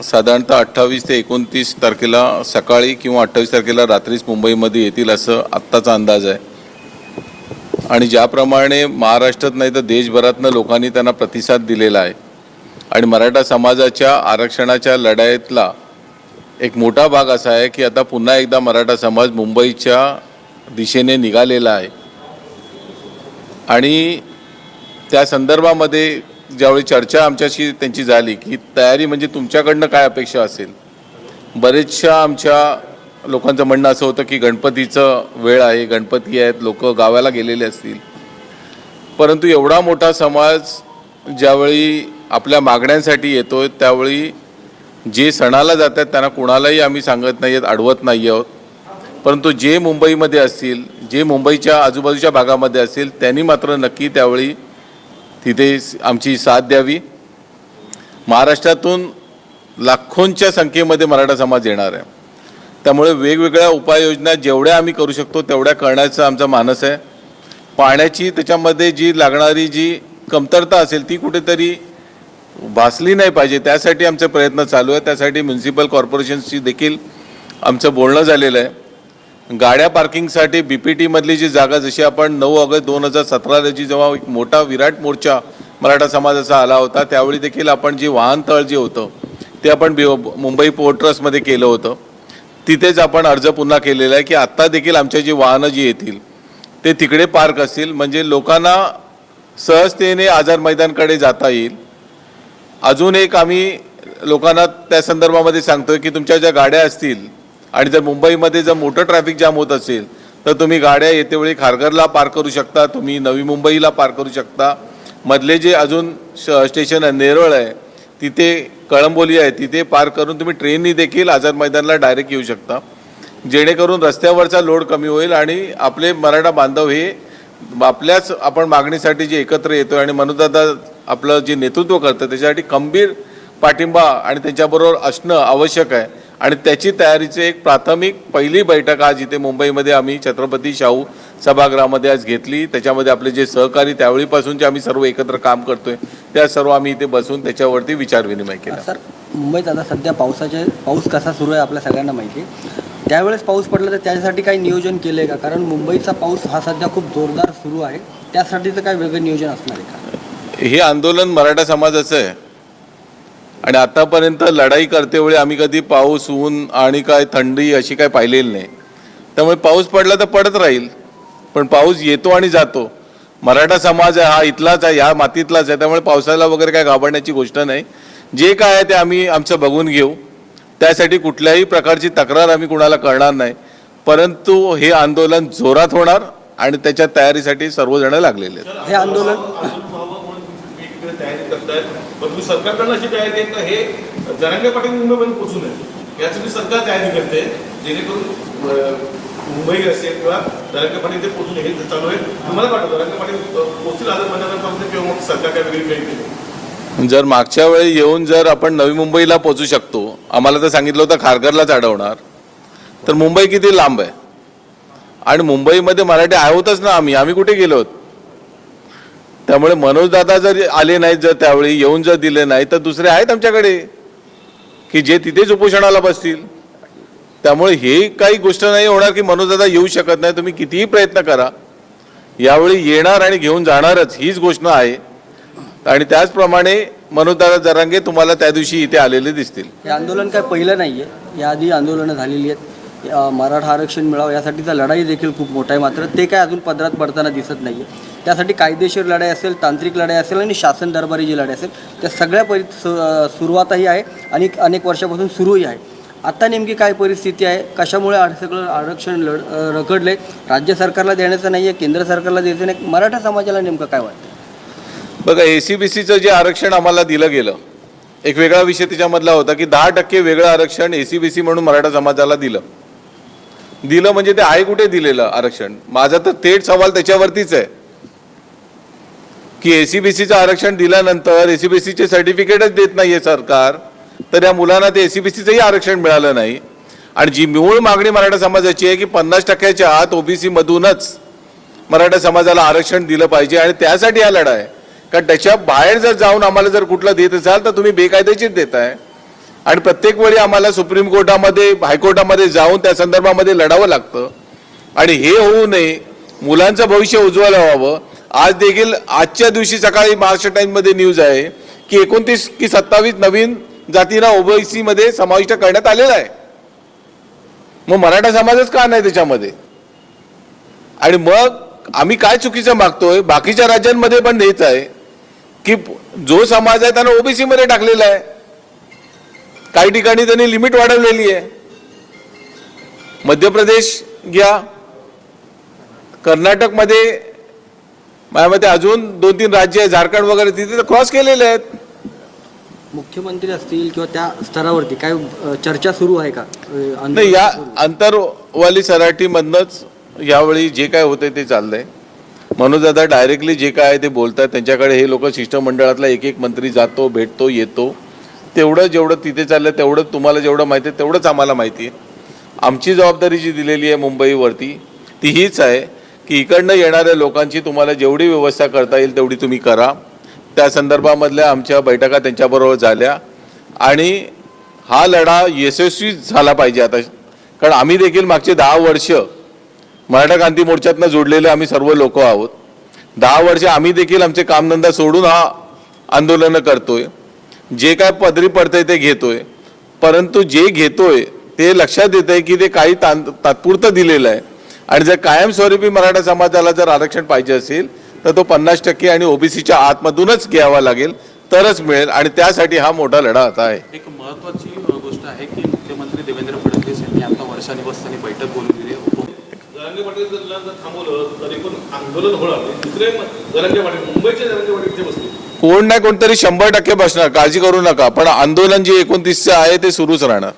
साधारणतः अठ्ठावीस ते एकोणतीस तारखेला सकाळी किंवा अठ्ठावीस तारखेला रात्रीच मुंबईमध्ये येतील असं आत्ताचा अंदाज आहे. आणि ज्याप्रमाणे महाराष्ट्रात नाही तर देशभरातनं लोकांनी त्यांना प्रतिसाद दिलेला आहे. आणि मराठा समाजाच्या आरक्षणाच्या लढाईतला एक मोठा भाग असा आहे की आता पुन्हा एकदा मराठा समाज मुंबईच्या दिशेने निघालेला आहे. आणि त्या संदर्भामध्ये ज्यावेळी चर्चा आमच्याशी त्यांची झाली की तयारी म्हणजे तुमच्याकडनं काय अपेक्षा असेल? बरेचशा आमच्या लोकांचं म्हणणं असं होतं की गणपतीचं वेळ आहे गणपती आहेत लोक गावाला गेलेले असतील. परंतु एवढा मोठा समाज ज्यावेळी आपल्या मागण्यांसाठी येतोय त्यावेळी जे सणाला जातात त्यांना कुणालाही आम्ही सांगत नाही आहेत अडवत नाही आहोत. परंतु जे मुंबईमध्ये असतील जे मुंबईच्या आजूबाजूच्या भागामध्ये असतील त्यांनी मात्र नक्की त्यावेळी तिथे आमची साथ द्यावी. महाराष्ट्रातून लाखोंच्या संख्येमध्ये मराठा समाज येणार आहे. त्यामुळे वेगवेगळ्या उपाययोजना जेवढ्या आम्ही करू शकतो तेवढ्या करण्याचा आमचा मानस आहे. पाण्याची त्याच्यामध्ये जी लागणारी जी कमतरता असेल ती कुठेतरी भासली नाही पाहिजे. त्यासाठी आमचे प्रयत्न चालू आहे त्यासाठी म्युन्सिपल कॉर्पोरेशनशी देखील आमचं बोलणं झालेलं आहे. गाड्या पार्किंगसाठी बी पी टीमधली जी जागा जशी आपण नऊ ऑगस्ट दोन हजार सतरा रोजी जेव्हा एक मोठा विराट मोर्चा मराठा समाजाचा आला होता त्यावेळी देखील आपण जी वाहनतळ जे होतं ते आपण बी मुंबई पोर्ट ट्रस्टमध्ये केलं होतं. तिथेच आपण अर्ज पुन्हा केलेला आहे की आत्ता देखील आमच्या जी वाहनं जी येतील ते तिकडे पार्क असतील. म्हणजे लोकांना सहजतेने आझाद मैदानकडे जाता येईल. अजून एक आम्ही लोकांना त्या संदर्भामध्ये सांगतोय की तुमच्या ज्या गाड्या असतील आणि जर मुंबईमध्ये जर मोठं ट्रॅफिक जाम होत असेल तर तुम्ही गाड्या येतेवेळी खारघरला पार करू शकता तुम्ही नवी मुंबईला पार करू शकता. मधले जे अजून श स्टेशन आहे नेरळ आहे तिथे कळंबोली आहे तिथे पार करून तुम्ही ट्रेननी देखील आझाद मैदानला डायरेक्ट येऊ शकता. जेणेकरून रस्त्यावरचा लोड कमी होईल आणि आपले मराठा बांधव हे आपल्याच आपण मागणीसाठी जे एकत्र येतो आणि मनोदादा आपलं जे नेतृत्व करतं त्याच्यासाठी खंबीर पाठिंबा आणि त्यांच्याबरोबर असणं आवश्यक आहे. आणि त्याची तयारीची एक प्राथमिक पहिली बैठक आज इथे मुंबईमध्ये आम्ही छत्रपती शाहू सभागृहामध्ये आज घेतली. त्याच्यामध्ये आपले जे सहकारी त्यावेळीपासूनचे आम्ही सर्व एकत्र काम करतोय. त्या सर्व आम्ही इथे बसून त्याच्यावरती विचारविनिमय केला. सर मुंबईत आता सध्या पावसाचे पाऊस कसा सुरू आहे आपल्या सगळ्यांना माहिती आहे. त्यावेळेस पाऊस पडला तर त्यासाठी काही नियोजन केलं आहे का? कारण मुंबईचा पाऊस हा सध्या खूप जोरदार सुरू आहे. त्यासाठीचं काय वेगळं नियोजन असणार आहे का? हे आंदोलन मराठा समाजाचं आहे. आणि आतापर्यंत लढाई करतेवेळी आम्ही कधी पाऊस ऊन आणि काय थंडी अशी काय पाहिलेली नाही. त्यामुळे पाऊस पडला तर पडत राहील पण पाऊस येतो आणि जातो. मराठा समाज आहे हा इथलाच आहे ह्या मातीतलाच आहे त्यामुळे पावसाला वगैरे काय घाबरण्याची गोष्ट नाही. जे काय आहे ते आम्ही आमचं बघून घेऊ. त्यासाठी कुठल्याही प्रकारची तक्रार आम्ही कुणाला करणार नाही. परंतु हे आंदोलन जोरात होणार आणि त्याच्या तयारीसाठी सर्वजण लागलेले आहेत. हे आंदोलन? करतायत. परंतु सरकारकडनं अशी तयारी आहे का हे जरांगे पाटील मुंबईपर्यंत पोहोचू नये. यासाठी सरकार तयारी करते जेणेकरून मुंबई असेल किंवा जरांगे पाटील ते पोहोचू नये हे चालू आहे तुम्हाला वाटतं? जरांगे पाटील अं, पोहोचतील आझाद मैदानापर्यंत किंवा मग सरकार काय वेगळी काही जर मागच्या वेळी येऊन जर आपण नवी मुंबईला पोहोचू शकतो आम्हाला तर सांगितलं होतं खारघरलाच अडवणार तर मुंबई किती लांब आहे? आणि मुंबईमध्ये मराठी आहोतच ना आम्ही आम्ही कुठे गेलो होतो? त्यामुळे मनोजदादा जर आले नाहीत जर त्यावेळी येऊन जर दिले नाही तर दुसरे आहेत आमच्याकडे. की जे तिथेच उपोषणाला बसतील. त्यामुळे हे काही गोष्ट नाही होणार की मनोजदादा येऊ शकत नाही. तुम्ही कितीही प्रयत्न करा. यावेळी येणार आणि घेऊन जाणारच हीच गोष्ट आहे. आणि त्याचप्रमाणे मनोजदादा जरांगे तुम्हाला त्या दिवशी इथे आलेले दिसतील. हे आंदोलन काय पहिलं नाही आहे याआधी आंदोलनं झालेली आहेत. मराठा आरक्षण मिळावं यासाठीचा लढाई देखील खूप मोठा आहे मात्र ते काय अजून पदरात पडताना दिसत नाही आहे त्यासाठी कायदेशीर लढाई असेल तांत्रिक लढाई असेल आणि शासन दरबारी जी लढाई असेल त्या सगळ्या परि सु- सुरुवातही आहे आणि अनेक वर्षापासून सुरूही आहे. आता नेमकी काय परिस्थिती आहे? कशामुळे सगळं आरक्षण लढ अ, रखडले राज्य सरकारला देण्याचं नाही आहे केंद्र सरकारला द्यायचं नाही. मराठा समाजाला नेमकं काय वाटतं? बघा ए सी बी सीचं जे आरक्षण आम्हाला दिलं गेलं एक वेगळा विषय त्याच्यामधला होता की दहा टक्के वेगळं आरक्षण ए सी बी सी म्हणून मराठा समाजाला दिलं. दिलं म्हणजे ते आहे कुठे दिलेलं आरक्षण? माझा तर थेट सवाल त्याच्यावरतीच आहे. की ए सी बी सीचं आरक्षण दिल्यानंतर ए सी बी सीचे सर्टिफिकेटच देत नाही आहे सरकार तर या मुलांना ते ए सी बी सीचंही आरक्षण मिळालं नाही. आणि जी मूळ मागणी मराठा समाजाची आहे की पन्नास टक्क्याच्या आत ओबीसीमधूनच मराठा समाजाला आरक्षण दिलं पाहिजे आणि त्यासाठी हा लढा आहे. कारण त्याच्या बाहेर जर जाऊन आम्हाला जर कुठलं देत असाल तर तुम्ही बेकायदेशीर आहे आणि प्रत्येक वेळी आम्हाला सुप्रीम कोर्टामध्ये हायकोर्टामध्ये जाऊन त्या संदर्भामध्ये लढावं लागतं. आणि हे होऊ नये मुलांचं भविष्य उज्ज्वल व्हावं आज देखील आजच्या दिवशी सकाळी महाराष्ट्र टाइम्समध्ये न्यूज आहे की एकोणतीस की सत्तावीस नवीन जातीला ओबीसीमध्ये समाविष्ट करण्यात आलेला आहे. मग मराठा समाजच का नाही त्याच्यामध्ये? आणि मग आम्ही काय चुकीचं मागतोय? बाकीच्या राज्यांमध्ये पण द्यायचं आहे की जो समाज आहे त्यांना ओबीसीमध्ये टाकलेला आहे. काही ठिकाणी त्यांनी लिमिट वाढवलेली आहे. मध्य प्रदेश घ्या. कर्नाटकमध्ये माझ्या मते अजून दोन तीन राज्य आहे झारखंड वगैरे तिथे तर क्रॉस केलेले आहेत. मुख्यमंत्री असतील किंवा त्या स्तरावरती काय अ, चर्चा सुरू आहे का? अ, नाही या सुरू? आंतरवाली सराठीमधनंच यावेळी जे काय होतंय ते चाललंय. मनोज दादा डायरेक्टली जे काय आहे ते बोलतात त्यांच्याकडे हे लोक शिष्टमंडळातला एक एक मंत्री जातो भेटतो येतो. तेवढं जेवढं तिथे चाललं तेवढं तुम्हाला जेवढं माहिती आहे तेवढंच आम्हाला माहिती आहे. आमची जबाबदारी जी दिलेली आहे मुंबईवरती ती हीच आहे. की इकडनं येणाऱ्या लोकांची तुम्हाला जेवढी व्यवस्था करता येईल तेवढी तुम्ही करा. त्या संदर्भामधल्या आमच्या बैठका त्यांच्याबरोबर झाल्या. आणि हा लढा यशस्वी झाला पाहिजे आता. कारण आम्ही देखील मागचे दहा वर्ष मराठा क्रांती मोर्चातनं जोडलेले आम्ही सर्व लोक आहोत. दहा वर्ष आम्ही देखील आमचे कामधंदा सोडून हा आंदोलनं करतोय. जे काय पदरी पडतंय ते घेतोय. परंतु जे घेतोय ते लक्षात येत आहे की ते काही तां तात्पुरतं दिलेलं आहे. आणि जर कायमस्वरूपी मराठा समाजाला जर आरक्षण पाहिजे असेल तर तो पन्नास टक्के आणि ओबीसीच्या आतमधूनच घ्यावा लागेल तरच मिळेल आणि त्यासाठी हा मोठा लढा आता आहे. एक महत्वाची गोष्ट आहे की मुख्यमंत्री देवेंद्र फडणवीस यांनी आता वर्षा निवासस्थानी बैठक आहे उप- जरांगे पाटील जर थांबवलं तरी पण आंदोलन होणार नाही. दुसरे जरांगे पाटील मुंबईचे जरांगे पाटील इथे बसले. कोण नाही कोणतरी शंभर टक्के बसणार काळजी करू नका पण आंदोलन जे एकोणतीसचं आहे ते सुरूच राहणार.